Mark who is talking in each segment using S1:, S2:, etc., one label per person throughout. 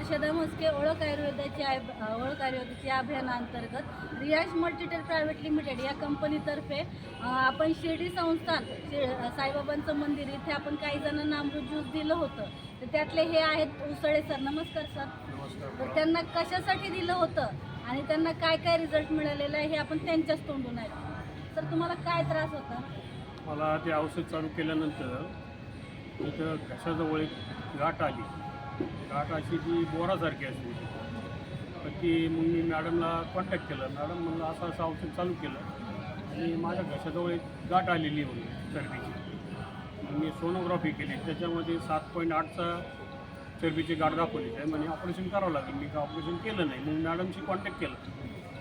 S1: हर्षदा म्हस्के ओळख आयुर्वेदाची आय- ओळख आयुर्वेदाची अभियानांतर्गत रियाज मल्टीटेल प्रायव्हेट लिमिटेड या कंपनीतर्फे आपण शिर्डी संस्थान शि- साईबाबांचं मंदिर इथे आपण काही जणांना अमृत ज्यूस दिलं होतं. तर त्यातले हे आहेत उसळे सर. नमस्कार सर. तर त्यांना कशासाठी दिलं होतं आणि त्यांना काय काय रिझल्ट मिळालेला आहे हे आपण त्यांच्याच तोंडून ऐकू. सर तुम्हाला काय त्रास होता?
S2: मला ते औषध चालू केल्यानंतर इथं घशाजवळ एक गाठ आली. गाठ अशी ती बोरासारखी असते तर ती मग मी मॅडमला कॉन्टॅक्ट केलं. मॅडम म्हणलं असं असं औषध चालू केलं. आणि माझ्या घशाजवळ एक गाठ आलेली होती चरबीची. मी सोनोग्राफी केली. त्याच्यामध्ये सात पॉईंट आठचा चरबीची गाठ दाखवली. त्या म्हणे ऑपरेशन करावं लागेल. मी का ऑपरेशन केलं नाही. मग मॅडमशी कॉन्टॅक्ट केलं.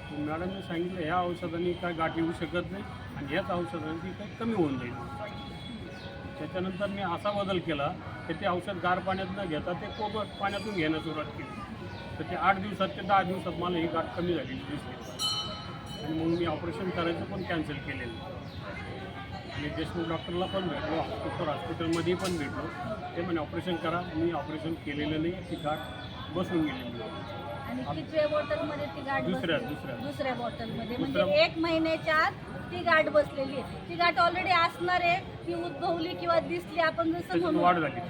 S2: मग मॅडमने सांगितलं ह्या औषधाने काय गाठ येऊ शकत नाही आणि ह्याच औषधाने ती काही कमी होऊन जाईल. त्याच्यानंतर मी असा बदल केला की ते औषध गार पाण्यात न घेता ते कोमट पाण्यातून घेण्यास सुरुवात केली तर ते आठ दिवसात ते दहा दिवसात मला ही गाठ कमी झालेली दिसली आणि मग मी ऑपरेशन करायचं पण कॅन्सल केलेलं आणि देशमुख डॉक्टरला पण भेटलो सुपर हॉस्पिटलमध्ये पण भेटलो ते म्हणे ऑपरेशन करा मी ऑपरेशन केलेलं नाही ती गाठ बसून गेलेली.
S1: आणि
S2: दुसऱ्या-? दुसऱ्या.
S1: दुसऱ्या बॉटलमध्ये म्हणजे एक महिन्याच्या आत ती गाठ बसलेली आहे. ती गाठ ऑलरेडी असणार आहे. ती उद्भवली किंवा दिसली आपण जसं म्हणू.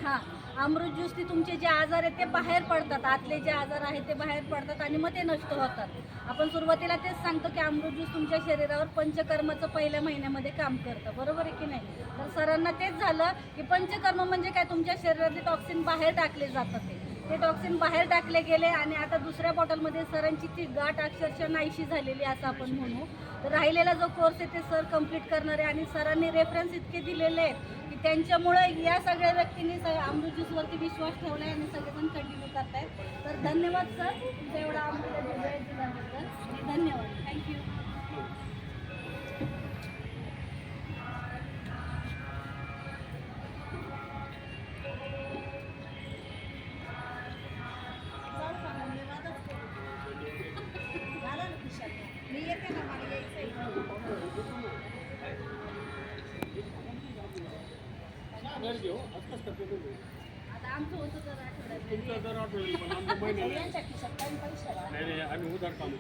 S1: हा. अमृत ज्यूस ती तुमचे जे आजार आहेत ते बाहेर पडतात. आतले जे आजार आहेत ते बाहेर पडतात आणि मग ते नष्ट होतात. आपण सुरुवातीला तेच सांगतो की अमृत ज्यूस तुमच्या शरीरावर पंचकर्माचं पहिल्या महिन्यामध्ये काम करतं. बरोबर आहे की नाही? तर सरांना तेच झालं की पंचकर्म म्हणजे काय? तुमच्या शरीरातले टॉक्सिन बाहेर टाकले जातात ते. ते टॉक्सिन बाहेर टाकले गेले आणि आता दुसऱ्या बॉटलमध्ये सरांची ती गाठ अक्षरशः नाहीशी झालेली असं आपण म्हणू. तर राहिलेला जो कोर्स आहे ते सर कंप्लीट करणार आहे आणि सरांनी रेफरन्स इतके दिलेले आहेत की त्यांच्यामुळे या सगळ्या व्यक्तींनी स अमृत ज्यूसवरती विश्वास ठेवला आहे आणि सगळेजण कंटिन्यू करतायत. तर धन्यवाद सर. तुमचा एवढा अमृत धन्यवाद. थँक्यू आता आमचं होतं तर आठवड्यात.
S2: तुमचं दर आठवड्याला पण आमचं महिन्याला.
S1: यांच्या खिशात काही पैसे राहत
S2: नाही नाही आम्ही उधार काम